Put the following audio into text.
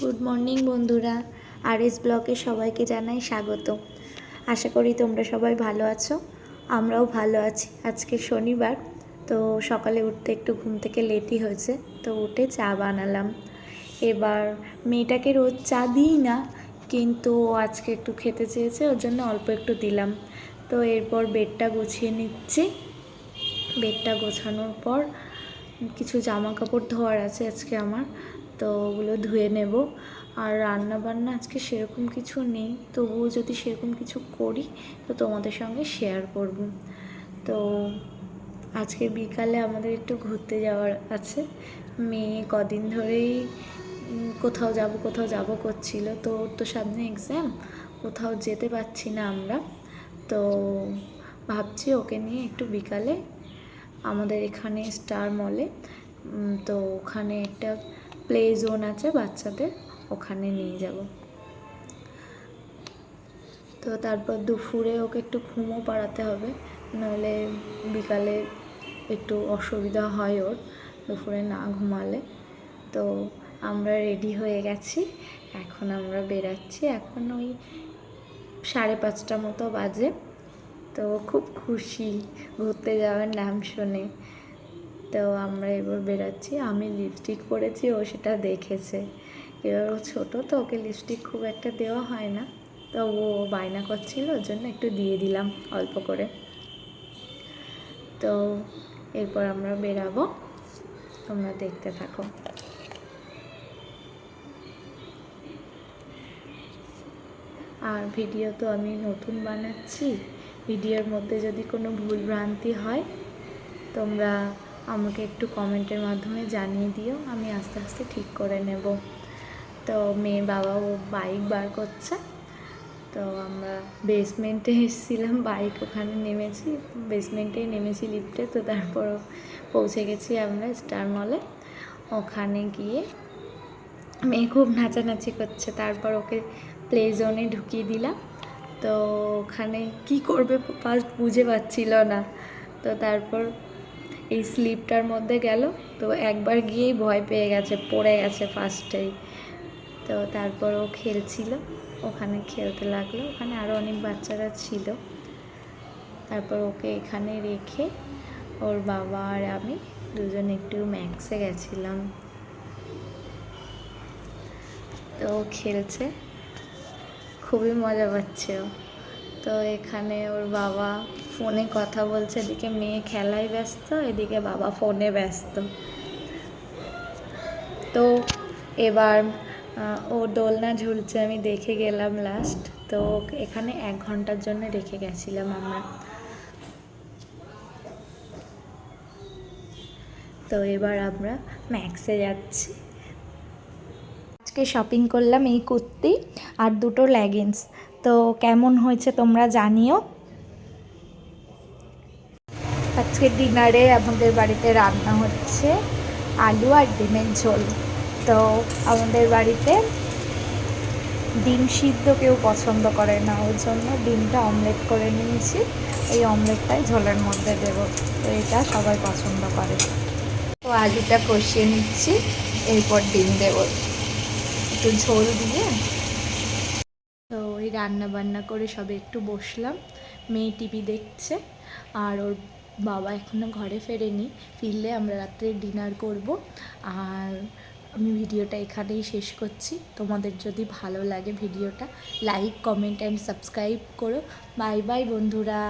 Good morning বন্ধুরা। আর S ব্লকে সবাইকে জানাই স্বাগত। আশা করি তোমরা সবাই ভালো আছো, আমরাও ভালো আছি। আজকে শনিবার, তো সকালে উঠতে একটু ঘুম থেকে লেটই হয়েছে, তো উঠে চা বানালাম। এবার মেয়েটাকে রোজ চা দিই না, কিন্তু আজকে একটু খেতে চেয়েছে, ওর জন্য অল্প একটু দিলাম। তো এরপর বেডটা গুছিয়ে নিচ্ছি। বেডটা গোছানোর পর কিছু জামা কাপড় ধোয়ার আছে আজকে আমার তো ওগুলো ধুয়ে নেব। আর রান্না বান্না আজকে সেরকম কিছু নেই। তবুও যদি সেরকম কিছু করি, তো তোমাদের সঙ্গে শেয়ার করব। তো আজকে বিকালে আমাদের একটু ঘুরতে যাওয়ার আছে। মেয়ে কদিন ধরেই কোথাও যাব কোথাও যাব করছিল। তো ওর তো সামনে এক্সাম কোথাও যেতে পারছি না আমরা। তো ভাবছি ওকে নিয়ে একটু বিকালে আমাদের এখানে স্টার মলে তো ওখানে একটা প্লে জোন আছে বাচ্চাদের, ওখানে নিয়ে যাব। তো তারপর দুপুরে ওকে একটু ঘুমও পাড়াতে হবে, নাহলে বিকালে একটু অসুবিধা হয় ওর, দুপুরে না ঘুমালে। তো আমরা রেডি হয়ে গেছি, এখন আমরা বেরাচ্ছি, এখন ওই সাড়ে পাঁচটা মতো বাজে। তো খুব খুশি, ঘুরতে যাওয়ার নাম শুনে। তো আমরা এবার বেরাচ্ছি। আমি লিপস্টিক পরেছি, ও সেটা দেখেছে। এবার ও ছোটো, তো ওকে লিপস্টিক খুব একটা দেওয়া হয় না। তো ও বায়না করছিল, ওর জন্য একটু দিয়ে দিলাম অল্প করে। তো এরপর আমরা বেরাবো। তোমরা দেখতে থাকো। আর ভিডিও তো আমি নতুন বানাচ্ছি। ভিডিওর মধ্যে যদি কোনো ভুল ভ্রান্তি হয়, তোমরা আমাকে একটু কমেন্টের মাধ্যমে জানিয়ে দিও, আমি আস্তে আস্তে ঠিক করে নেব। তো মেয়ে বাবা ও বাইক বার করছে, তো আমরা বেসমেন্টে এসেছিলাম, বাইক ওখানে নেমেছি বেসমেন্টেই নেমেছি লিফটে তো তারপর পৌঁছে গেছি আমরা স্টার মলে ওখানে গিয়ে মেয়ে খুব নাচানাচি করছে, তারপর ওকে প্লে জোনে ঢুকিয়ে দিলাম। তো ওখানে কি করবে ফার্স্ট বুঝে পাচ্ছিল না। তো তারপর এই স্লিপটার মধ্যে গেল। তো একবার গিয়েই ভয় পেয়ে গেছে, পড়ে গেছে ফার্স্টেই তো তারপর ও খেলছিল, ওখানে খেলতে লাগল। ওখানে আরও অনেক বাচ্চারা ছিল। তারপর ওকে এখানে রেখে ওর বাবা আর আমি দুজন একটু ম্যাক্সে গেছিলাম। তো ও খেলছে, খুবই মজা পাচ্ছে ও। তো এখানে ওর বাবা ফোনে কথা বলছে, এদিকে মেয়ে খেলায় ব্যস্ত, এদিকে বাবা ফোনে ব্যস্ত। তো এবার ও দোলনা ঝুলছে, আমি দেখে গেলাম লাস্ট তো এখানে এক ঘণ্টার জন্য রেখে গেছিলাম আমরা। তো এবার আমরা ম্যাক্সে যাচ্ছি। আজকে শপিং করলাম এই কুর্তি আর দুটো লেগিংস তো কেমন হয়েছে তোমরা জানিও। আজকে ডিনারে আমাদের বাড়িতে রান্না হচ্ছে আলু আর ডিমের ঝোল। তো আমাদের বাড়িতে ডিম সিদ্ধ কেউ পছন্দ করে না ওর জন্য ডিমটা অমলেট করে নিয়েছি। এই অমলেটটাই ঝোলের মধ্যে দেব, তো এটা সবাই পছন্দ করে। তো আলুটা কষিয়ে নিচ্ছি, এরপর ডিম দেবো। একটু ঝোল দিয়ে। তো ওই রান্না বান্না করে সবে একটু বসলাম, মেয়ে টিভি দেখছে, আর ওর বাবা এখনও ঘরে ফেরেনি, ফিরলে আমরা রাত্রে ডিনার করব। আর আমি ভিডিওটা এখানেই শেষ করছি। তোমাদের যদি ভালো লাগে ভিডিওটা লাইক কমেন্ট অ্যান্ড সাবস্ক্রাইব করো। বাই বাই বন্ধুরা।